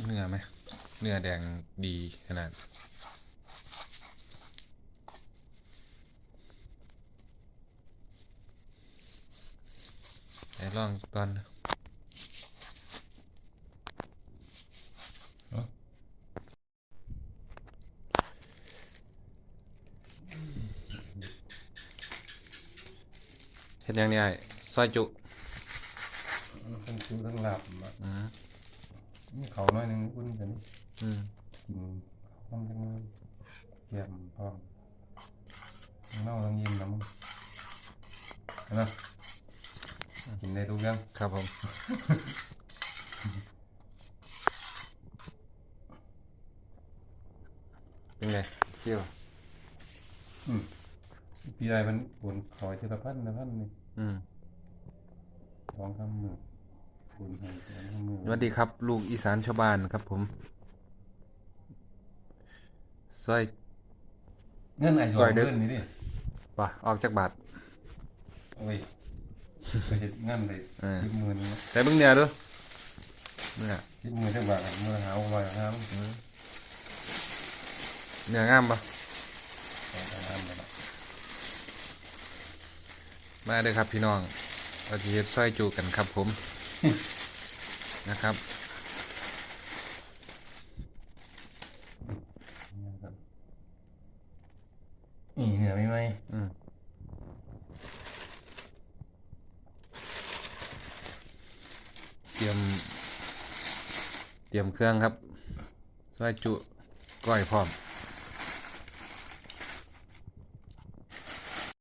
เนื้อไหมเนื้อแดงดีขนาดไหนลองก่อนนะเฮ็ดยังนี่ไอ้ซอยจุทั้งซื้อทั้งหลับมาอืม นี่เขาน้อยหนึงอุ่นกันอืมกินข้าวต้มจังเลยเยี่ยมพร้อมเน่าต้องยิ้มนะมึงเห็นไหมกินได้ทุกอย่างครับผมเป็นไงเที่ยวอืมพี่ใดมันผลขอยทีละพันละพันนี่อืมสองคำหมื่นผลให้สองคำหมื่น สวัสดีครับ ลูกอีสานชาวบ้านครับผมซอยเงินไอ้สอก่องยเด้อเงินนี่ดิป่ะออกจากบาทโอ้ยไปเห็ดเงินเลยเออสิบหมื่นแต่เบิ่งเนี่ยดูเนี่ยสิบหมื่นเท่าบาทเมื่อหาไว้ห้ามอืมเนื้องามปะสองห้ามไปละมาเด้อครับพี่น้องเราจะเฮ็ดซอยจูกันครับผม นะครับนี่เหนือไม่ไหมอืมเตรียม เตรียมเครื่องครับซอยจุก้อยพร้อม